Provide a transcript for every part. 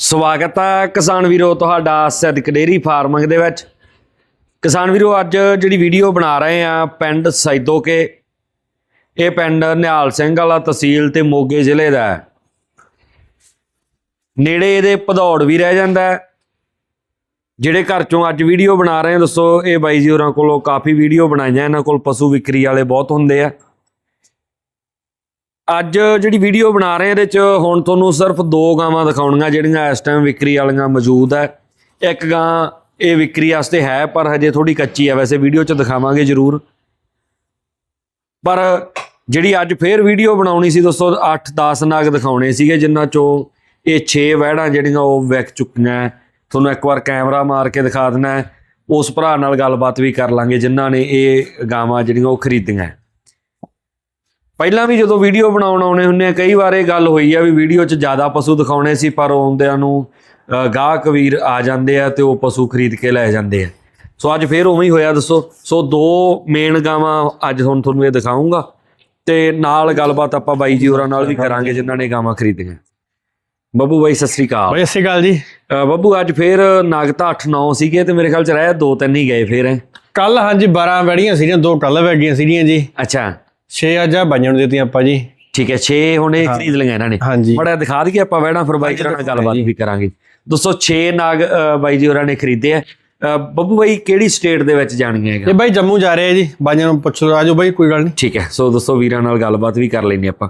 ਸਵਾਗਤ ਹੈ ਕਿਸਾਨ ਵੀਰੋ ਤੁਹਾਡਾ ਸਿੱਧਕ ਡੇਰੀ ਫਾਰਮਿੰਗ ਦੇ ਵਿੱਚ। ਕਿਸਾਨ ਵੀਰੋ, ਅੱਜ ਜਿਹੜੀ ਵੀਡੀਓ ਬਣਾ ਰਹੇ ਆ ਪਿੰਡ ਸੈਦੋਕੇ, ਇਹ ਪਿੰਡ ਨਿਹਾਲ ਸਿੰਘ ਵਾਲਾ ਤਹਿਸੀਲ ਤੇ ਮੋਗੇ ਜ਼ਿਲ੍ਹੇ ਦਾ ਹੈ। ਨੇੜੇ ਇਹਦੇ ਭਦੌੜ ਵੀ ਰਹਿ ਜਾਂਦਾ ਹੈ। ਜਿਹੜੇ ਘਰ ਚੋਂ ਅੱਜ ਵੀਡੀਓ ਬਣਾ ਰਹੇ ਆ, ਦੱਸੋ, ਇਹ ਬਾਈ ਜੀ ਹੋਰਾਂ ਕੋਲੋਂ ਕਾਫੀ ਵੀਡੀਓ ਬਣਾਈਆਂ, ਇਹਨਾਂ ਕੋਲ ਪਸ਼ੂ ਵਿਕਰੀ ਵਾਲੇ ਬਹੁਤ ਹੁੰਦੇ ਆ। ਅੱਜ ਜਿਹੜੀ ਵੀਡੀਓ ਬਣਾ ਰਹੇ ਇਹਦੇ ਚ ਹੁਣ ਤੁਹਾਨੂੰ ਸਿਰਫ ਦੋ ਗਾਵਾਂ ਦਿਖਾਉਣੀਆਂ, ਜਿਹੜੀਆਂ ਇਸ ਟਾਈਮ ਵਿਕਰੀ ਵਾਲੀਆਂ ਮੌਜੂਦ ਹੈ। ਇੱਕ ਗਾਂ ਇਹ ਵਿਕਰੀ ਵਾਸਤੇ ਹੈ, ਪਰ ਹਜੇ ਥੋੜੀ ਕੱਚੀ ਹੈ। ਵੈਸੇ ਵੀਡੀਓ ਚ ਦਿਖਾਵਾਂਗੇ ਜ਼ਰੂਰ। ਪਰ ਜਿਹੜੀ ਅੱਜ ਫੇਰ ਵੀਡੀਓ ਬਣਾਉਣੀ ਸੀ, ਦੋਸਤੋ 8-10 ਨਾਗ ਦਿਖਾਉਣੇ ਸੀਗੇ, ਜਿਨ੍ਹਾਂ ਚੋਂ ਇਹ 6 ਵਹਿੜਾਂ ਜਿਹੜੀਆਂ ਉਹ ਵਿਕ ਚੁੱਕੀਆਂ ਤੁਹਾਨੂੰ ਇੱਕ ਵਾਰ ਕੈਮਰਾ ਮਾਰ ਕੇ ਦਿਖਾ ਦੇਣਾ ਉਸ ਭਰਾ ਨਾਲ ਗੱਲਬਾਤ ਵੀ ਕਰ ਲਾਂਗੇ, ਜਿਨ੍ਹਾਂ ਨੇ ਇਹ ਗਾਵਾਂ ਜਿਹੜੀਆਂ ਉਹ ਖਰੀਦੀਆਂ ਪਹਿਲਾਂ ਵੀ ਜਦੋਂ ਵੀਡੀਓ ਬਣਾਉਣ ਆਉਣੇ ਹੁੰਨੇ ਆ ਕਈ ਵਾਰ ਇਹ ਗੱਲ ਹੋਈ ਆ ਵੀ ਵੀਡੀਓ 'ਚ ਜ਼ਿਆਦਾ ਪਸ਼ੂ ਦਿਖਾਉਣੇ ਸੀ ਪਰ ਆਉਂਦਿਆਂ ਨੂੰ ਗਾਹਕ ਵੀਰ ਆ ਜਾਂਦੇ ਆ ਤੇ ਉਹ ਪਸ਼ੂ ਖਰੀਦ ਕੇ ਲੈ ਜਾਂਦੇ ਆ। ਸੋ ਅੱਜ ਫੇਰ ਉਵੇਂ ਹੀ ਹੋਇਆ ਦੱਸੋ? ਸੋ ਦੋ ਮੇਨ ਗਾਵਾਂ ਅੱਜ ਹੁਣ ਤੁਹਾਨੂੰ ਇਹ ਦਿਖਾਉਂਗਾ ਤੇ ਨਾਲ ਗੱਲਬਾਤ ਆਪਾਂ ਬਾਈ ਜੀ ਹੋਰਾਂ ਨਾਲ ਵੀ ਕਰਾਂਗੇ ਜਿਨ੍ਹਾਂ ਨੇ ਗਾਵਾਂ ਖਰੀਦੀਆਂ। ਬੱਬੂ ਬਾਈ ਸਤਿ ਸ੍ਰੀ ਅਕਾਲ। ਬਈ ਸਤਿ ਸ਼੍ਰੀ ਅਕਾਲ ਜੀ। ਬੱਬੂ ਅੱਜ ਫੇਰ ਨਾਗਤਾ 8-9 ਸੀਗੇ ਤੇ ਮੇਰੇ ਖਿਆਲ ਚ ਰਹਿ ਦੋ ਤਿੰਨ ਹੀ ਗਏ ਫੇਰ। ਕੱਲ ਹਾਂਜੀ 12 ਵੜੀਆਂ ਸੀਗੀਆਂ ਦੋ ਕੱਲ ਵਗ ਗਈਆਂ ਸੀਗੀਆਂ ਜੀ। ਅੱਛਾ। 6 ਅੱਜ ਆ ਬਾਈਆਂ ਨੂੰ ਦਿੱਤੀਆਂ ਆਪਾਂ ਜੀ। ਠੀਕ ਹੈ 6 ਹੁਣ ਇਹ ਖਰੀਦ ਲਈਆਂ ਇਹਨਾਂ ਨੇ। ਹਾਂਜੀ। ਬੜਾ ਦਿਖਾ ਦਈਏ ਆਪਾਂ ਵੈਣਾ ਫਿਰ ਬਾਈ ਜੀ ਨਾਲ ਗੱਲਬਾਤ ਵੀ ਕਰਾਂਗੇ। ਦੋਸਤੋ 6 ਨਾਗ ਅ, ਬਾਈ ਜੀ ਹੋਰਾਂ ਨੇ ਖਰੀਦੇ ਆ। ਅ, ਬੱਬੂ ਬਾਈ ਕਿਹੜੀ ਸਟੇਟ ਦੇ ਵਿੱਚ ਜਾਣੀਆਂ ਹੈਗਾ ਇਹ ਬਾਈ ਜੰਮੂ ਜਾ ਰਹੇ ਆ ਜੀ। ਬਾਈਆਂ ਨੂੰ ਪੁੱਛ ਲਓ ਆਜੋ ਬਾਈ ਕੋਈ ਗੱਲ ਨਹੀਂ। ਠੀਕ ਹੈ ਸੋ ਦੋਸਤੋ ਵੀਰਾਂ ਨਾਲ ਗੱਲਬਾਤ ਵੀ ਕਰ ਲੈਂਦੇ ਆਪਾਂ।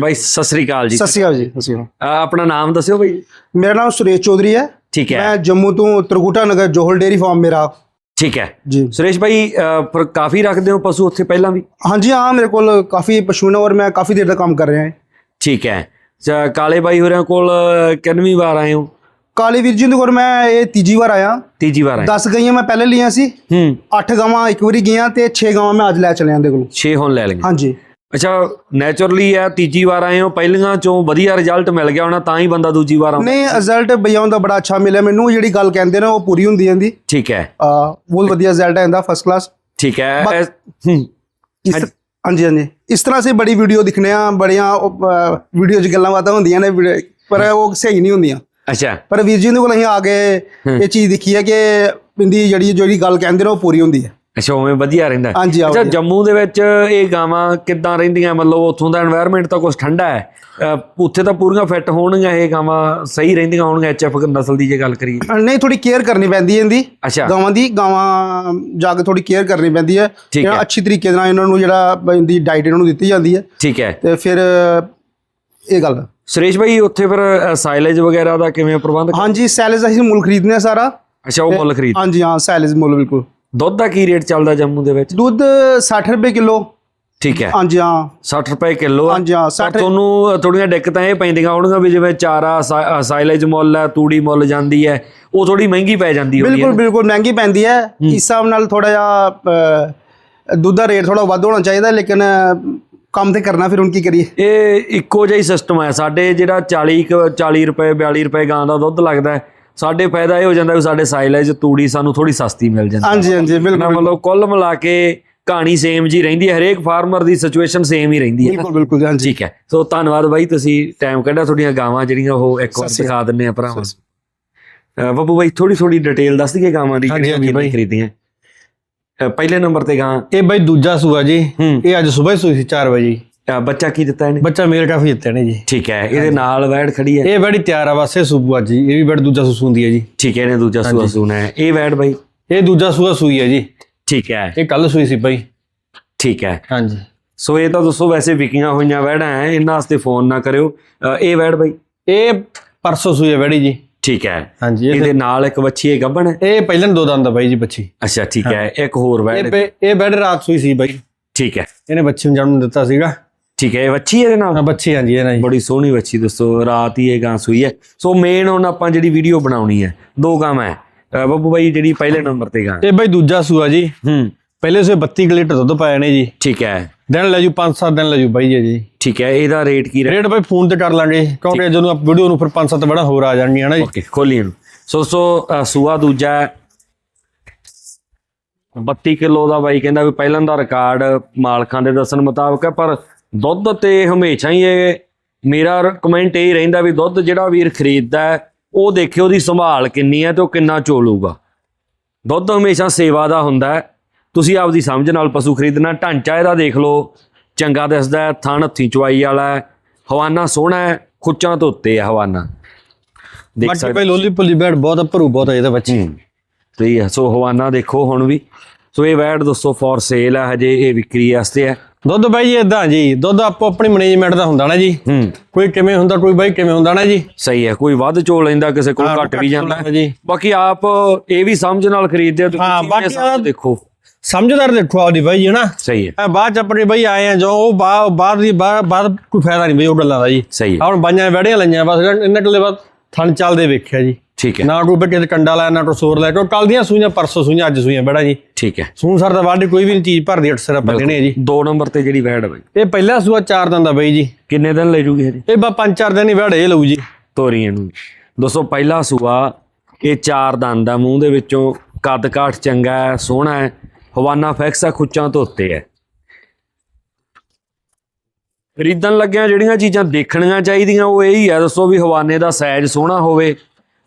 ਬਾਈ ਸਤਿ ਸ੍ਰੀ ਅਕਾਲ ਜੀ। ਸਤਿ ਸ਼੍ਰੀ ਅਕਾਲ ਜੀ ਸਤਿ ਸ਼੍ਰੀ ਅਕਾਲ। ਅ, ਆਪਣਾ ਨਾਮ ਦੱਸਿਓ ਬਾਈ। ਮੇਰਾ ਨਾਮ ਸੁਰੇਸ਼ ਚੌਧਰੀ ਹੈ। ਠੀਕ ਹੈ। ਮੈਂ ਜੰਮੂ ਤੋਂ ਤਰਗੂਟਾ ਨਗਰ ਜੋਹਲ ਡੇਰੀ ਫਾਰਮ ਮੇਰਾ। ਠੀਕ ਹੈ। ਜੀ। ਸੁਰੇਸ਼ ਭਾਈ ਫਿਰ ਕਾਫੀ ਰੱਖਦੇ ਹੋ ਪਸ਼ੂ ਉੱਥੇ ਪਹਿਲਾਂ ਵੀ? ਹਾਂਜੀ ਹਾਂ ਮੇਰੇ ਕੋਲ ਕਾਫੀ ਪਸ਼ੂ ਨੇ ਔਰ ਮੈਂ ਕਾਫੀ ਦੇਰ ਦਾ ਕੰਮ ਕਰ ਰਿਹਾ ਹਾਂ। ਠੀਕ ਹੈ। ਕਾਲੇ ਬਾਈ ਹੋਰਾਂ ਕੋਲ ਕਿੰਨਵੀਂ ਵਾਰ ਆਏ ਹੋ? ਕਾਲੀ ਵੀਰ ਜੀ ਦੇ ਕੋਲ ਮੈਂ ਇਹ ਤੀਜੀ ਵਾਰ ਆਇਆ। ਤੀਜੀ ਵਾਰ ਆਏ। 10 ਗਈਆਂ ਮੈਂ ਪਹਿਲੇ ਲਈਆਂ ਸੀ। ਹੂੰ। 8 ਗਾਵਾਂ ਇੱਕ ਵਾਰੀ ਗਈਆਂ ਤੇ 6 ਗਾਵਾਂ ਮੈਂ ਅੱਜ ਲੈ ਚਲਿਆ ਦੇ ਕੋਲ। 6 ਹੁਣ ਲੈ ਲਈਆਂ। ਹਾਂਜੀ। ਅੱਛਾ ਨੇਚਰਲੀ ਆ ਤੀਜੀ ਵਾਰ ਆਏ ਹੋ ਪਹਿਲੀਆਂ ਚੋਂ ਵਧੀਆ ਰਿਜ਼ਲਟ ਮਿਲ ਗਿਆ ਹੋਣਾ ਤਾਂ ਹੀ ਬੰਦਾ ਦੂਜੀ ਵਾਰ ਆਉਂਦਾ। ਨਹੀਂ ਰਿਜ਼ਲਟ ਬਈਆਂ ਦਾ ਬੜਾ ਅੱਛਾ ਮਿਲਿਆ। ਮੈਨੂੰ ਜਿਹੜੀ ਗੱਲ ਕਹਿੰਦੇ ਨੇ ਉਹ ਪੂਰੀ ਹੁੰਦੀ ਜਾਂਦੀ। ਠੀਕ ਹੈ। ਆ ਬਹੁਤ ਵਧੀਆ ਰਿਜ਼ਲਟ ਆਂਦਾ ਫਸਟ ਕਲਾਸ ਠੀਕ ਹੈ ਹਾਂਜੀ। ਹਾਂਜੀ ਇਸ ਤਰ੍ਹਾਂ ਸੇ ਬੜੀ ਵੀਡੀਓ ਦਿਖਨੇ ਆ ਬੜੀਆਂ ਵੀਡੀਓ 'ਚ ਗੱਲਾਂ ਬਾਤਾਂ ਹੁੰਦੀਆਂ ਨੇ ਪਰ ਉਹ ਸਹੀ ਨਹੀਂ ਹੁੰਦੀਆਂ। ਅੱਛਾ। ਪਰ ਵੀਰ ਜੀ ਦੇ ਕੋਲ ਅਸੀਂ ਆ ਕੇ ਇਹ ਚੀਜ਼ ਦੇਖੀ ਹੈ ਕਿ ਪਿੰਦੀ ਜਿਹੜੀ ਜਿਹੜੀ ਗੱਲ ਕਹਿੰਦੇ ਨੇ ਉਹ ਪੂਰੀ ਹੁੰਦੀ ਹੈ। ਅੱਛਾ ਉਵੇਂ ਵਧੀਆ ਰਹਿੰਦਾ। ਅੱਛਾ ਜੰਮੂ ਦੇ ਵਿੱਚ ਇਹ ਗਾਵਾਂ ਕਿੱਦਾਂ ਰਹਿੰਦੀਆਂ? ਮਤਲਬ ਉੱਥੋਂ ਦਾ এনवायरमेंट ਤਾਂ ਕੁਝ ਠੰਡਾ ਹੈ। ਉੱਥੇ ਤਾਂ ਪੂਰੀਆਂ ਫਿੱਟ ਹੋਣਗੀਆਂ ਇਹ ਗਾਵਾਂ ਸਹੀ ਰਹਿੰਦੀਆਂ ਹੋਣਗੀਆਂ ਐਚਐਫ ਨਸਲ ਦੀ ਜੇ ਗੱਲ ਕਰੀਏ। ਨਹੀਂ ਥੋੜੀ ਕੇਅਰ ਕਰਨੀ ਪੈਂਦੀ ਇਹਦੀ। ਗਾਵਾਂ ਦੀ ਗਾਵਾਂ ਜਾ ਕੇ ਥੋੜੀ ਕੇਅਰ ਕਰਨੀ ਪੈਂਦੀ ਹੈ। ਅੱਛੀ ਤਰੀਕੇ ਨਾਲ ਇਹਨਾਂ ਨੂੰ ਜਿਹੜਾ ਇਹਦੀ ਡਾਈਟ ਇਹਨਾਂ ਨੂੰ ਦਿੱਤੀ ਜਾਂਦੀ ਹੈ। ਠੀਕ ਹੈ। ਤੇ ਫਿਰ ਇਹ ਗੱਲ। ਸੁਰੇਸ਼ ਭਾਈ ਉੱਥੇ ਫਿਰ ਸਾਇਲੇਜ ਵਗੈਰਾ ਦਾ ਕਿਵੇਂ ਪ੍ਰਬੰਧ? ਹਾਂਜੀ ਸਾਇਲੇਜ ਅਸੀਂ ਮੁੱਲ ਖਰੀਦਨੇ ਸਾਰਾ। ਅੱਛਾ ਮੁੱਲ ਖਰੀਦ। ਹਾਂਜੀ ਹਾਂ ਸਾਇਲੇਜ ਮੁੱਲ ਬਿਲਕੁਲ। ਦੁੱਧ ਦਾ ਕੀ ਰੇਟ ਚੱਲਦਾ ਜੰਮੂ ਦੇ ਵਿੱਚ? ਦੁੱਧ 60 ਰੁਪਏ ਕਿਲੋ। ਠੀਕ ਹੈ। ਹਾਂਜੀ ਹਾਂ। 60 ਰੁਪਏ ਕਿਲੋ ਹਾਂਜੀ ਹਾਂ ਪਰ 60 ਤੁਹਾਨੂੰ ਥੋੜੀਆਂ ਦਿੱਕਤਾਂ ਇਹ ਪੈਂਦੀਆਂ ਹੋਣਗੀਆਂ ਵੀ ਜਿਵੇਂ ਚਾਰਾ ਸਾਈਲੇਜ ਮੁੱਲ ਹੈ ਤੂੜੀ ਮੁੱਲ ਜਾਂਦੀ ਹੈ ਉਹ ਥੋੜੀ ਮਹਿੰਗੀ ਪੈ ਜਾਂਦੀ ਹੋਣੀ ਬਿਲਕੁਲ ਬਿਲਕੁਲ ਮਹਿੰਗੀ ਪੈਂਦੀ ਹੈ। ਇਸ ਹਿਸਾਬ ਨਾਲ ਥੋੜਾ ਜਿਹਾ ਦੁੱਧ ਦਾ ਰੇਟ ਥੋੜਾ ਵੱਧ ਹੋਣਾ ਚਾਹੀਦਾ ਲੇਕਿਨ ਕੰਮ ਤੇ ਕਰਨਾ ਫਿਰ ਹੁਣ ਕੀ ਕਰੀਏ? ਇਹ ਇੱਕੋ ਜਿਹਾ ਹੀ ਸਿਸਟਮ ਹੈ ਸਾਡੇ ਜਿਹੜਾ 40 ਕੁ- 40 ਰੁਪਏ 42 ਰੁਪਏ ਗਾਂ ਦਾ ਦੁੱਧ ਲੱਗਦਾ ਹੈ ਸਾਡੇ ਫਾਇਦਾ ਇਹ ਹੋ ਜਾਂਦਾ ਵੀ ਸਾਡੇ ਸਾਈਲੇਜ ਤੂੜੀ ਸਾਨੂੰ ਥੋੜੀ ਸਸਤੀ ਮਿਲ ਜਾਂਦੀ ਹਾਂਜੀ ਹਾਂਜੀ ਨਾ ਬਿਲਕੁਲ ਮਤਲਬ ਕੁੱਲ ਮਿਲਾ ਕੇ ਕਹਾਣੀ ਸੇਮ ਜੀ ਰਹਿੰਦੀ ਹੈ ਹਰੇਕ ਫਾਰਮਰ ਦੀ ਸਿਚੁਏਸ਼ਨ ਸੇਮ ਹੀ ਰਹਿੰਦੀ ਹੈ। ਬਿਲਕੁਲ ਬਿਲਕੁਲ ਹਾਂਜੀ। ਠੀਕ ਹੈ। ਸੋ ਧੰਨਵਾਦ ਬਾਈ ਤੁਸੀਂ ਟਾਈਮ ਕੱਢਿਆ ਤੁਹਾਡੀਆਂ ਗਾਵਾਂ ਜਿਹੜੀਆਂ ਉਹ ਇੱਕ ਵਾਰ ਦਿਖਾ ਦਿੰਨੇ ਆ ਭਰਾਵਾਂ ਬੱਬੂ ਬਾਈ ਥੋੜੀ ਥੋੜੀ ਡਿਟੇਲ ਦੱਸ ਦਈਏ ਗਾਵਾਂ ਦੀ ਜਿਹੜੀਆਂ ਹਾਂਜੀ ਵੀਰ ਨੇ ਬਾਈ। ਖਰੀਦੀਆਂ। ਪਹਿਲੇ ਨੰਬਰ ਤੇ ਗਾਂ। ਇਹ ਬਾਈ ਦੂਜਾ ਸੂਆ ਜੀ। ਇਹ ਅੱਜ ਸਵੇਰ ਸੂਈ ਸੀ 4 ਵਜੇ। ਬੱਚਾ ਕੀ ਦਿੱਤਾ ਇਹਨੇ? ਬੱਚਾ ਮੇਲ ਕਾਫੀ ਦਿੱਤੇ ਨੇ ਜੀ। ਠੀਕ ਹੈ ਇਹਦੇ ਨਾਲ ਵੈੜ ਖੜੀ ਹੈ? ਇਹ ਬੜੀ ਤਿਆਰ ਆ ਵਾਸੇ ਸੂਬੂ ਅੱਜ ਜੀ ਇਹ ਵੀ ਬੜੀ ਦੂਜਾ ਸੂਸੂ ਹੁੰਦੀ ਹੈ ਜੀ। ਠੀਕ ਹੈ ਇਹਨੇ ਦੂਜਾ ਸੂਆ ਸੂਣਾ ਹੈ। ਇਹ ਵੈੜ ਬਾਈ? ਇਹ ਦੂਜਾ ਸੂਆ ਸੂਈ ਹੈ ਜੀ। ਠੀਕ ਹੈ। ਇਹ ਕੱਲ ਸੂਈ ਸੀ ਬਾਈ। ਠੀਕ ਹੈ। ਹਾਂਜੀ। ਸੋ ਇਹ ਤਾਂ ਦੋਸਤੋ ਵੈਸੇ ਵਿਕੀਆਂ ਹੋਈਆਂ ਵੈੜਾਂ ਹੈ ਇਹਨਾਂ ਵਾਸਤੇ ਫੋਨ ਨਾ ਕਰਿਓ। ਇਹ ਵੈੜ ਬਾਈ? ਇਹ ਪਰਸੋਂ ਸੂਈ ਹੈ ਬੜੀ ਜੀ। ਠੀਕ ਹੈ। ਹਾਂਜੀ ਇਹ ਇਹਦੇ ਨਾਲ ਇੱਕ ਬੱਚੀ ਹੈ ਗੱਭਣ ਹੈ? ਇਹ ਪਹਿਲਾਂ ਦੋ ਦੰਦ ਆ ਬਾਈ ਜੀ ਬੱਚੀ ਅੱਛਾ ਠੀਕ ਹੈ। ਇੱਕ ਹੋਰ ਇਹ ਵੈੜ ਬੇ- ਇਹ ਬੈਡ ਰਾਤ ਸੂਈ ਸੀ ਬਾਈ। ਠੀਕ ਹੈ। ਇਹਨੇ ਬੱਚੇ ਨੂੰ ਜਨਮ ਦਿੱਤਾ ਸੀਗਾ। ਠੀਕ ਹੈ ਇਹ ਬੱਚੀ ਇਹਦੇ ਨਾਲ? ਹਾਂ ਬੱਚੇ ਹਾਂਜੀ ਇਹਨਾਂ ਜੀ ਬੜੀ ਸੋਹਣੀ ਬੱਚੀ ਦੋਸਤੋ ਰਾਤ ਹੀ ਇਹ ਗਾਂ ਸੂਈ ਹੈ। ਸੋ ਮੇਨ ਹੁਣ ਆਪਾਂ ਜਿਹੜੀ ਵੀਡੀਓ ਬਣਾਉਣੀ ਹੈ ਦੋ ਗਾਵਾਂ ਹੈ ਅ, ਬੱਬੂ ਬਾਈ ਜਿਹੜੀ ਪਹਿਲੇ ਨੰਬਰ ਤੇ ਗਾਂ। ਇਹ ਬਾਈ ਦੂਜਾ ਸੂਆ ਜੀ। ਹੂੰ। ਪਹਿਲੇ ਸੇ 32 ਕੁ ਲੀਟਰ ਦੁੱਧ ਪਾਇਆ ਨੇ ਜੀ। ਠੀਕ ਹੈ। ਦਿਨ ਲੈ ਜੂ 5-7 ਦਿਨ ਲੈ ਜੂ ਬਾਈ ਜੀ ਜੀ। ਠੀਕ ਹੈ ਇਹਦਾ ਰੇਟ ਕੀ ਰੇਟ ਬਾਈ ਫੋਨ ਤੇ ਕਰ ਲਾਂਗੇ ਕਿਉਂਕਿ ਜਦੋਂ ਆਪ ਵੀਡੀਓ ਨੂੰ ਫਿਰ 5-7 ਬੜਾ ਹੋਰ ਆ ਜਾਣਗੀਆਂ ਨਾ ਜੀ। ਓਕੇ ਖੋਲੀ ਇਹਨੂੰ। ਸੋ ਸੋ ਅ, ਸੂਆ ਦੂਜਾ ਹੈ। 32 ਕਿਲੋ ਦਾ ਬਾਈ ਕਹਿੰਦਾ ਵੀ ਪਹਿਲਾਂ ਦਾ ਰਿਕਾਰਡ ਮਾਲਕਾਂ ਦੇ ਦੱਸਣ ਮੁਤਾਬਕ ਹੈ ਪਰ ਦੁੱਧ ਤੇ ਹਮੇਸ਼ਾ ਹੀ ਇਹ ਮੇਰਾ ਕਮੈਂਟ ਇਹ ਰਹਿੰਦਾ ਵੀ ਦੁੱਧ ਜਿਹੜਾ ਵੀਰ ਖਰੀਦਦਾ ਉਹ ਦੇਖਿਓ ਉਹਦੀ ਸੰਭਾਲ ਕਿੰਨੀ ਹੈ ਤੇ ਉਹ ਕਿੰਨਾ ਚੋਲੂਗਾ। ਦੁੱਧ ਹਮੇਸ਼ਾ ਸੇਵਾ ਦਾ ਹੁੰਦਾ ਹੈ। ਤੁਸੀਂ ਆਪਦੀ ਸਮਝ ਨਾਲ ਪਸ਼ੂ ਖਰੀਦਣਾ ਢਾਂਚਾ ਇਹਦਾ ਦੇਖ ਲਓ। ਚੰਗਾ ਦਿਸਦਾ ਥਣ ਹੱਥੀ ਚਵਾਈ ਵਾਲਾ ਹੈ। ਹਵਾਨਾ ਸੋਹਣਾ ਹੈ ਖੁੱਚਾਂ ਤੋਂ ਉੱਤੇ ਹੈ ਹਵਾਨਾ। ਦੇਖ ਸਕਦੇ ਭਾਈ ਲੋਲੀ ਪੁਲੀ ਬੈਡ ਬਹੁਤ ਭਰੂ ਬਹੁਤ ਹੈ ਇਹਦੇ ਬੱਚੇ ਸਹੀ ਹੈ। ਸੋ ਹਵਾਨਾ ਦੇਖੋ ਹੁਣ ਵੀ। ਸੋ ਇਹ ਵੈਟ ਦੋਸਤੋ ਫॉर ਸੇਲ ਹੈ ਹਜੇ ਇਹ ਵਿਕਰੀ ਵਾਸਤੇ ਹੈ। ਦੁੱਧ ਬਾਈ ਜੀ ਇਦਾਂ ਜੀ ਦੁੱਧ ਆਪੋ ਆਪਣੀ ਮੈਨੇਜਮੈਂਟ ਦਾ ਹੁੰਦਾ ਨਾ ਜੀ। ਹੂੰ। ਕੋਈ ਕਿਵੇਂ ਹੁੰਦਾ ਕੋਈ ਬਾਈ ਕਿਵੇਂ ਹੁੰਦਾ ਨਾ ਜੀ। ਸਹੀ ਹੈ ਕੋਈ ਵੱਧ ਚੋ ਲੈਂਦਾ ਕਿਸੇ ਕੋਲ ਹਾਂ, ਘੱਟ ਵੀ ਜਾਂਦਾ। ਬਾਕੀ ਆਪ ਇਹ ਵੀ ਸਮਝ ਨਾਲ ਖਰੀਦਦੇ ਹੋ ਹਾਂ, ਤੁਸੀਂ ਬਾਕੀ ਸਮਝ ਆ- ਦੇਖੋ। ਸਮਝਦਾਰ ਦੇਖੋ ਆਪਦੀ ਬਾਈ ਜੀ ਨਾ? ਸਹੀ ਹੈ। ਬਾਅਦ ਚ ਆਪਣੇ ਬਾਈ ਆਏ ਆ ਜੋ ਉਹ ਬਾਅਦ ਦੀ ਬਾਅਦ ਕੋਈ ਫਾਇਦਾ ਨਹੀਂ ਬਈ ਉਹ ਗੱਲਾਂ ਦਾ ਜੀ। ਸਹੀ ਹੈ। ਹੁਣ ਬਾਈਆਂ ਵੜੀਆਂ ਲਈਆਂ ਬਸ ਇਹਨਾਂ ਕੋਲੇ ਬਸ ਥਣ ਚੱਲਦੇ ਵੇਖਿਆ ਜੀ। ਠੀਕ ਹੈ। ਨਾ ਕੋਈ ਬੱਟੇ ਤੇ ਕੰਡਾ ਲਾਇਆ ਨਾ ਕੋਈ ਸੋਰ ਲਾਇਆ ਕੋਈ ਕੱਲ ਦੀਆਂ ਸੂਈਆਂ ਪਰਸੋਂ ਸੂਈਆਂ ਅੱਜ ਸੂਈਆਂ ਬੜਾ ਜੀ। ਠੀਕ ਹੈ। ਸੂਨ ਸਰ ਦਾ ਵਾਢੀ ਕੋਈ ਵੀ ਨਹੀਂ ਚੀਜ਼ ਭਰਦੀ ਅੱਠ ਸਿਰ ਆਪਾਂ ਦੇਣੇ ਆ ਜੀ। ਦੋ ਨੰਬਰ ਤੇ ਜਿਹੜੀ ਵੈੜ ਹੈ ਬਾਈ। ਇਹ ਪਹਿਲਾ ਸੂਆ ਚਾਰ ਦਿਨ ਦਾ ਬਾਈ ਜੀ। ਕਿੰਨੇ ਦਿਨ ਲੈ ਜੂਗੀ ਹਜੇ? ਇਹ ਬਾ ਪੰਜ ਚਾਰ ਦਿਨ ਹੀ ਵੜ ਇਹ ਲਊ ਜੀ। ਤੋਰੀਆਂ ਨੂੰ। ਦੋਸਤੋ ਪਹਿਲਾ ਸੂਆ ਇਹ ਚਾਰ ਦੰਦ ਦਾ ਮੂੰਹ ਦੇ ਵਿੱਚੋਂ ਕੱਦ ਕਾਠ ਚੰਗਾ ਹੈ ਸੋਹਣਾ ਹੈ ਹਵਾਨਾ ਫੈਕਸ ਹੈ ਖੁੱਚਾਂ ਤੋਂ ਉੱਤੇ ਹੈ। ਖਰੀਦਣ ਲੱਗਿਆ ਜਿਹੜੀਆਂ ਚੀਜ਼ਾਂ ਦੇਖਣੀਆਂ ਚਾਹੀਦੀਆਂ ਉਹ ਇਹ ਹੀ ਹੈ ਦੱਸੋ ਵੀ ਹਵਾਨੇ ਦਾ ਸਾਈਜ਼ ਸੋਹਣਾ ਹੋਵੇ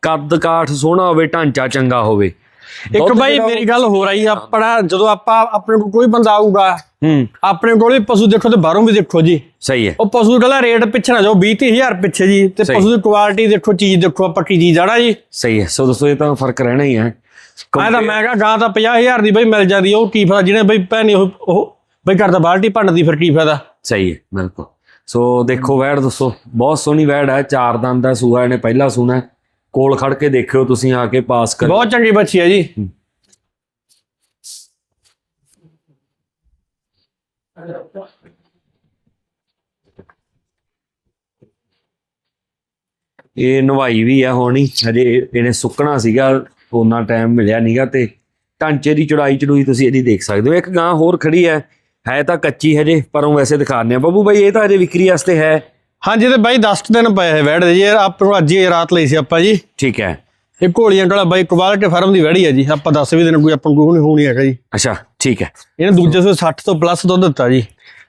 ਕੱਦ ਕਾਠ ਸੋਹਣਾ ਹੋਵੇ ਢਾਂਚਾ ਚੰਗਾ ਹੋਵੇ। ਇੱਕ ਬਾਈ ਮੇਰੀ ਗੱਲ ਹੋ ਰਹੀ ਆਪਣਾ ਜਦੋਂ ਆਪਾਂ ਆਪਣੇ ਕੋਲ ਕੋਈ ਬੰਦਾ ਆਊਗਾ ਹੂੰ। ਆਪਣੇ ਕੋਲ ਵੀ ਪਸ਼ੂ ਦੇਖੋ ਤੇ ਬਾਹਰੋਂ ਵੀ ਦੇਖੋ ਜੀ। ਸਹੀ ਹੈ। ਉਹ ਪਸ਼ੂ ਦਾ ਰੇਟ ਪਿੱਛੇ ਨਾ ਜਾਓ 20 ਹਜ਼ਾਰ ਪਿੱਛੇ ਜੀ। ਤੇ। ਪਸ਼ੂ ਦੀ ਕੁਆਲਿਟੀ ਦੇਖੋ ਚੀਜ਼ ਦੇਖੋ ਪੱਕੀ ਚੀਜ਼ ਆੜਾ ਜੀ। ਸਹੀ ਹੈ। ਸੋ ਦੋਸਤੋ ਇਹ ਤਾਂ ਫ਼ਰਕ ਰਹਿਣਾ ਹੀ ਹੈ। ਮੈਂ ਤਾਂ ਮੈਂ ਕਹਾ ਗਾਂ ਤਾਂ 50000 ਦੀ ਬਈ ਮਿਲ ਜਾਂਦੀ ਆ, ਉਹ ਕੀ ਫਾਇਦਾ? ਜਿਹਨੇ ਬਈ ਭੈਣੀ ਉਹ ਉਹ ਬਈ ਕਰਦਾ ਬਾਲਟੀ ਭੰਡਦੀ ਫਿਰ ਕੀ ਫਾਇਦਾ? ਸਹੀ ਹੈ ਬਿਲਕੁਲ। ਸੋ ਦੇਖੋ ਵੈੜ ਦੱਸੋ ਬਹੁਤ ਸੋਹਣੀ ਵੈੜ ਹੈ ਚਾਰ ਦੰਦ ਦਾ ਸੂਆ ਇਹਨੇ ਪਹਿਲਾ ਸੂਣਾ। ਕੋਲ ਖੜ ਕੇ ਦੇਖਿਓ ਤੁਸੀਂ ਆ ਕੇ ਪਾਸ ਕਰ ਬਹੁਤ ਚੰਗੀ ਬੱਚੀ ਹੈ ਜੀ। ਇਹ ਨਵਾਈ ਵੀ ਆ ਹੋਣੀ ਹਜੇ ਇਹਨੇ ਸੁੱਕਣਾ ਸੀਗਾ ਉਹਨਾਂ ਟਾਈਮ ਮਿਲਿਆ ਨਹੀਂਗਾ ਤੇ ਢਾਂਚੇ ਦੀ ਚੜਾਈ ਚੜੂਈ ਤੁਸੀਂ ਇਹਦੀ ਦੇਖ ਸਕਦੇ ਹੋ। ਇੱਕ ਗਾਂ ਹੋਰ ਖੜੀ ਹੈ ਹੈ ਤਾਂ ਕੱਚੀ ਹਜੇ ਪਰ ਉਹ ਵੈਸੇ ਦਿਖਾਉਂਦੇ ਆ ਬੱਬੂ ਬਾਈ ਇਹ ਤਾਂ ਹਜੇ ਵਿਕਰੀ ਵਾਸਤੇ ਹੈ। ਹਾਂਜੀ ਤੇ ਬਾਈ 10 ਕੁ ਦਿਨ ਪਏ ਹੈ ਵੈੜ ਦੇ ਜੀ ਆਪ ਨੂੰ ਅੱਜ ਹੀ ਰਾਤ ਲਈ ਸੀ ਆਪਾਂ ਜੀ। ਠੀਕ ਹੈ। ਇਹ ਘੋਲੀਆਂ ਟੋਲਾ ਬਾਈ ਕੁਆਲਿਟੀ ਫਾਰਮ ਦੀ ਵੈੜੀ ਹੈ ਜੀ ਆਪਾਂ 10 ਵੀ ਦਿਨ ਕੋਈ ਆਪਾਂ ਨੂੰ ਕੋਈ ਹੋਣੀ ਹੈਗਾ ਜੀ। ਅੱਛਾ ਠੀਕ ਹੈ। ਇਹਨੇ ਦੂਜੇ ਸੋ 60 ਤੋਂ ਪਲੱਸ ਦੁੱਧ ਦਿੱਤਾ ਜੀ।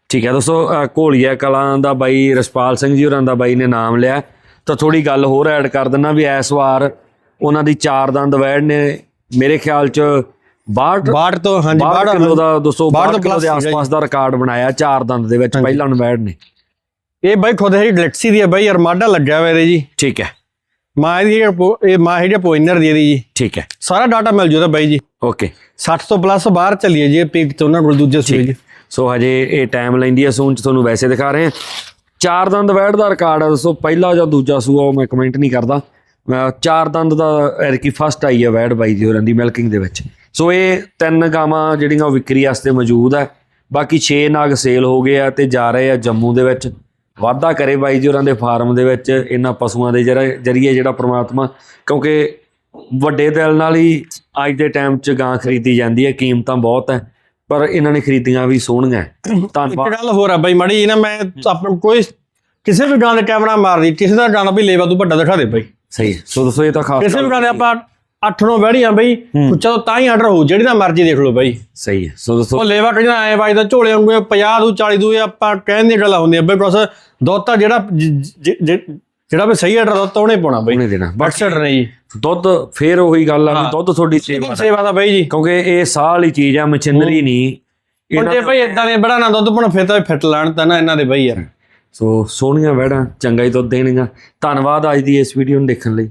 ਠੀਕ ਹੈ ਦੋਸਤੋ ਘੋਲੀਆ ਕਲਾਂ ਦਾ ਬਾਈ ਰਸਪਾਲ ਸਿੰਘ ਜੀ ਹੋਰਾਂ ਦਾ ਬਾਈ ਨੇ ਨਾਮ ਲਿਆ। ਤਾਂ ਥੋੜੀ ਗੱਲ ਹੋਰ ਐਡ ਕਰ ਦਿੰਨਾ ਵੀ ਇਸ ਵਾਰ ਉਹਨਾਂ ਦੀ ਚਾਰ ਦੰਦ ਵੈੜ ਨੇ ਮੇਰੇ ਖਿਆਲ ਚ 62 ਬਾੜ ਤੋਂ ਹਾਂਜੀ 62 ਬਾੜ ਕਿਲੋ ਦਾ 200 ਬਾਹਠ 62 ਤੋਂ ਕਿਲੋ ਦੇ ਆਸ-ਪਾਸ ਦਾ ਰਿਕਾਰਡ ਬਣਾਇਆ ਚਾਰ ਦੰਦ ਦੇ ਵਿੱਚ ਪਹਿਲਾਂ ਨਵੈੜ ਨੇ। ਇਹ ਬਾਈ ਖੁਦ ਹੈ ਗਲੈਕਸੀ ਦੀ ਹੈ ਬਾਈ ਅਰਮਾਡਾ ਲੱਗਿਆ ਹੋਇਆ ਇਹਦੇ ਜੀ। ਠੀਕ ਹੈ। ਮਾਂ ਦੀ ਇਹ ਪੋ- ਇਹ ਮਾਂ ਹੈਗੀ ਪੋਇਨਰ ਦੀ ਇਹਦੀ ਜੀ। ਠੀਕ ਹੈ। ਸਾਰਾ ਡਾਟਾ ਮਿਲ ਜੂਦਾ ਬਾਈ ਜੀ। ਓਕੇ 60 ਤੋਂ ਪਲੱਸ ਬਾਹਰ ਚੱਲੀਏ ਜੀ ਪੀਕ ਤੋਂ ਉਹਨਾਂ ਕੋਲ ਦੂਜੇ ਸੂਏ ਜੀ। ਸੋ ਹਜੇ ਇਹ ਟਾਈਮ ਲੈਂਦੀ ਹੈ ਸੂਨ ਚ ਤੁਹਾਨੂੰ ਵੈਸੇ ਦਿਖਾ ਰਹੇ ਹਾਂ। ਚਾਰ ਦੰਦ ਵੈੜ ਦਾ ਰਿਕਾਰਡ ਹੈ ਦੋਸਤੋ ਪਹਿਲਾ ਜਾਂ ਦੂਜਾ ਸੂਆ ਉਹ ਮੈਂ ਕਮੈਂਟ ਨਹੀਂ ਕਰਦਾ। ਚਾਰ ਦੰਦ ਦਾ ਐਰਕੀ ਫਸਟ ਆਈ ਹੈ ਵੈੜ ਬਾਈ ਜੀ ਹੋਰਾਂ ਦੀ ਮਿਲਕਿੰਗ ਦੇ ਵਿੱਚ। ਸੋ ਇਹ ਤਿੰਨ ਗਾਵਾਂ ਜਿਹੜੀਆਂ ਉਹ ਵਿਕਰੀ ਵਾਸਤੇ ਮੌਜੂਦ ਹੈ ਬਾਕੀ 6 ਨਾਗ ਸੇਲ ਹੋ ਗਏ ਆ ਤੇ ਜਾ ਰਹੇ ਆ ਜੰਮੂ ਦੇ ਵਿੱਚ। ਵਾਅਦਾ ਕਰੇ ਬਾਈ ਜੀ ਹੋਰਾਂ ਦੇ ਫਾਰਮ ਦੇ ਵਿੱਚ ਇਹਨਾਂ ਪਸ਼ੂਆਂ ਦੇ ਜਰਾ- ਜਰੀਏ ਜਿਹੜਾ ਪ੍ਰਮਾਤਮਾ ਕਿਉਂਕਿ ਵੱਡੇ ਦਿਲ ਨਾਲ ਹੀ ਅੱਜ ਦੇ ਟਾਈਮ 'ਚ ਗਾਂ ਖਰੀਦੀ ਜਾਂਦੀ ਹੈ ਕੀਮਤਾਂ ਬਹੁਤ ਹੈ ਪਰ ਇਹਨਾਂ ਨੇ ਖਰੀਦੀਆਂ ਵੀ ਸੋਹਣੀਆਂ ਹੈ। ਇੱਕ ਧੰਨਵਾਦ ਗੱਲ ਹੋਰ ਆ ਬਾਈ ਮਾੜੀ ਨਾ ਮੈਂ ਆਪਣੇ ਕੋਈ ਕਿਸੇ ਵੀ ਗਾਂ ਦੇ ਕੈਮਰਾ ਮਾਰਦੀ ਕਿਸੇ ਦਾ ਗਾਣਾ ਵੀ ਲੇਵਾ ਤੂੰ ਵੱਡਾ ਦਿਖਾ ਦੇ ਬਾਈ ਸਹੀ। ਸੋ ਦੋਸਤੋ ਇਹ ਤਾਂ ਖਾਸ ਕਿਸੇ ਵੀ ਗਾਂ ਦੇ ਆਪਾਂ 8 9 ਵੜੀਆਂ ਬਾਈ ਉੱਚਾ ਤੋਂ ਹੀ ਆਰਡਰ ਹੋਊ ਜਿਹੜੀ ਦਾ ਮਰਜ਼ੀ ਦੇਖ ਲਓ ਬਾਈ। ਸਹੀ ਹੈ ਸੋ ਦੋਸਤੋ ਉਹ ਲੇਵਾ ਕਹਿੰਦਾ ਐ ਬਾਈ ਦਾ ਝੋਲੇ ਵਾਂਗੂ ਇਹ 50 ਦੂ 40 ਦੂ ਆਪਾਂ ਕਹਿਣ ਦੀ ਗੱਲਾਂ ਹੁੰਦੀਆਂ ਬਈ ਬਸ ਦੋਤਾ ਜਿਹੜਾ ਜਿਹੜਾ ਵੀ ਸਹੀ ਆਰਡਰ ਦੋਤਾ ਉਹਨੇ ਪਾਉਣਾ ਬਾਈ। ਉਹਨੇ ਦੇਣਾ। ਬਟ ਨਹੀਂ ਜੀ। ਦੁੱਧ ਫੇਰ ਉਹੀ ਗੱਲ ਆ ਵੀ ਦੁੱਧ ਤੁਹਾਡੀ ਸੇਵਾ ਸੇਵਾ ਦਾ ਬਾਈ ਜੀ। ਕਿਉਂਕਿ ਇਹ ਸਾਹ ਵਾਲੀ ਚੀਜ਼ ਆ ਮਸ਼ੀਨਰੀ ਨਹੀਂ। ਹੁਣ ਜੇ ਬਾਈ ਇਦਾਂ ਦੇ ਬੜਾ ਨਾ ਦੁੱਧ ਪਾਉਣਾ ਫਿਰ ਤਾਂ ਫਿੱਟ ਲੈਣ ਤਾਂ ਨਾ ਇਹਨਾਂ ਦੇ ਬਾਈ ਯਾਰ। ਸੋ ਸੋਹਣੀਆਂ ਵੈੜਾਂ ਚੰਗਾ ਹੀ ਦੁੱਧ ਦੇਣਗੀਆਂ ਧੰਨਵਾਦ ਅੱਜ ਦੀ ਇਸ ਵੀਡੀਓ ਨੂੰ ਦੇਖਣ ਲਈ।